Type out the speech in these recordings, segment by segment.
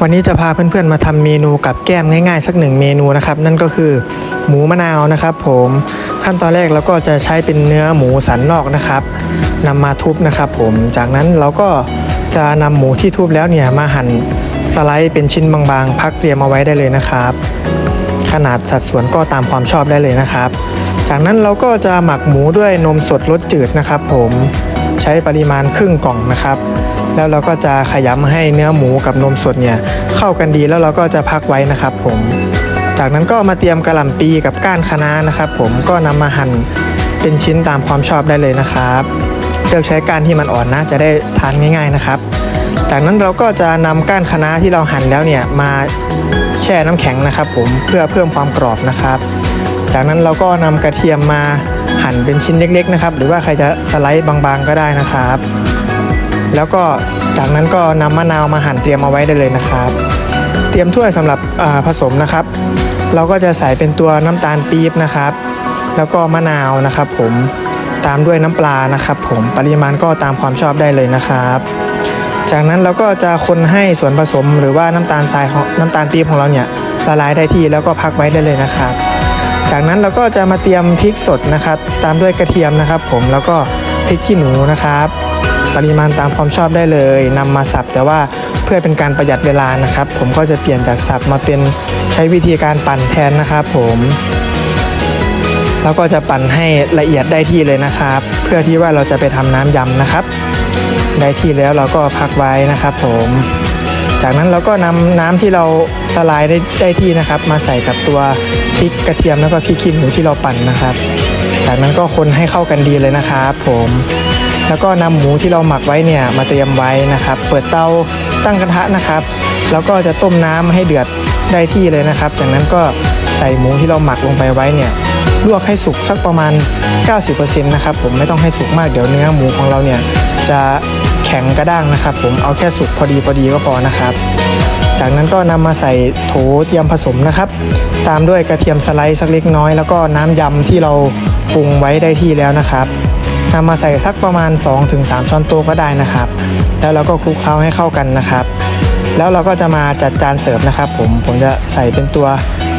วันนี้จะพาเพื่อนๆมาทำเมนูกับแก้มง่ายๆ สักหนึ่งเมนูนะครับ นั่นก็คือหมูมะนาวนะครับผมขั้นตอนแรกเราก็จะใช้เป็นเนื้อหมูสันนอกนะครับนำมาทุบนะครับ ผมจากนั้นเราก็จะนำหมูที่ทุบแล้วเนี่ยมาหั่นสไลด์เป็นชิ้นบางๆ พักเตรียมเอาไว้ได้เลยนะครับ ขนาดสัดส่วนก็ตามความชอบได้เลยนะครับ จากนั้นเราก็จะหมักหมูด้วยนมสดรสจืดนะครับ ผม ใช้ปริมาณครึ่งกล่องนะครับ แล้วเราก็จะขยำให้เนื้อหมูกับนมสดเนี่ยเข้ากันดีแล้วเราก็จะพักไว้นะครับผม จากนั้นก็มาเตรียมกระหล่ำปีกับก้านคะน้านะครับ ผมก็นำมาหั่นเป็นชิ้นตามความชอบได้เลยนะครับ เลือกใช้ก้านที่มันอ่อนนะจะได้ทานง่าย ๆนะครับ จากนั้นเราก็จะนำก้านคะน้าที่เราหั่นแล้วเนี่ยมาแช่น้ำแข็งนะครับ ผมเพื่อเพิ่มความกรอบนะครับ จากนั้นเราก็นำกระเทียมมา หั่นเป็นชิ้นเล็กๆนะครับ หรือว่าใครจะสไลด์บางๆก็ได้นะครับ แล้วก็จากนั้นก็นำมะนาวมาหั่นเตรียมเอาไว้ได้เลยนะครับ เตรียมถ้วยสำหรับผสมนะครับ เราก็จะใส่เป็นตัวน้ำตาลปี๊บนะครับ แล้วก็มะนาวนะครับ ผมตามด้วยน้ำปลานะครับ ผมปริมาณก็ตามความชอบได้เลยนะครับจากนั้นเราก็จะคนให้ส่วนผสมหรือว่าน้ำตาลทรายของน้ำตาลปี๊บของเราเนี่ยละลายได้ที่แล้วก็พักไว้ได้เลยนะครับ จากนั้นเราก็จะมาเตรียมพริกสดนะครับ ตามด้วยกระเทียมนะครับ ผมแล้วก็พริกขี้หนูนะครับ ปริมาณตามความชอบได้เลยนำมาสับแต่ว่าเพื่อเป็นการประหยัดเวลานะครับ ผมก็จะเปลี่ยนจากสับมาเป็นใช้วิธีการปั่นแทนนะครับผมแล้วก็จะปั่นให้ละเอียดได้ที่เลยนะครับ เพื่อที่ว่าเราจะไปทำน้ำยำนะครับ ได้ที่แล้วเราก็พักไว้นะครับ ผม จากนั้นเราก็นำน้ำที่เรา ละลายได้ได้ที่นะครับ มาใส่กับตัวพริกกระเทียมแล้วก็พริกขี้หนูที่เราปั่นนะครับ จากนั้นก็คนให้เข้ากันดีเลยนะครับผมแล้วก็นำหมูที่เราหมักไว้เนี่ยมาเตรียมไว้นะครับ เปิดเตาตั้งกระทะนะครับ แล้วก็จะต้มน้ำให้เดือดได้ที่เลยนะครับ จากนั้นก็ใส่หมูที่เราหมักลงไปไว้เนี่ยลวกให้สุกสักประมาณ 90%นะครับผมไม่ต้องให้สุกมากเดี๋ยวเนื้อหมูของเราเนี่ยจะแข็งกระด้างนะครับ ผมเอาแค่สุกพอดีพอดีก็พอนะครับ จากนั้นก็นำมาใส่โถเตรียมผสมนะครับ ตามด้วยกระเทียมสไลด์สักเล็กน้อย แล้วก็น้ำยำที่เราปรุงไว้ได้ที่แล้วนะครับนำมาใส่สักประมาณ 2-3 ช้อนโต๊ะก็ได้นะครับ แล้วเราก็คลุกเคล้าให้เข้ากันนะครับ แล้วเราก็จะมาจัดจานเสิร์ฟนะครับ ผมผมจะใส่เป็นตัว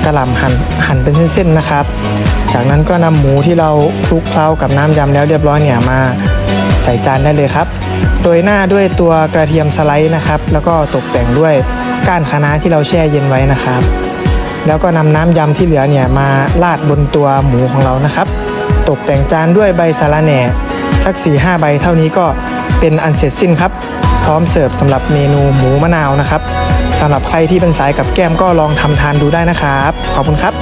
กระหล่ำหั่นหั่นเป็นเส้นๆนะครับ จากนั้นก็นำหมูที่เราคลุกเคล้ากับน้ำยำแล้วเรียบร้อยเนี่ยมาใส่จานได้เลยครับ โดยหน้าด้วยตัวกระเทียมสไลด์นะครับ แล้วก็ตกแต่งด้วยก้านคะน้าที่เราแช่เย็นไว้นะครับ แล้วก็นำน้ำยำที่เหลือเนี่ยมาราดบนตัวหมูของเรานะครับ ตกแต่งจานด้วยใบสะระแหน่สัก4-5ใบเท่านี้ก็เป็นอันเสร็จสิ้นครับ พร้อมเสิร์ฟสำหรับเมนูหมูมะนาวนะครับสำหรับใครที่เป็นสายกับแก้มก็ลองทำทานดูได้นะครับ ขอบคุณครับ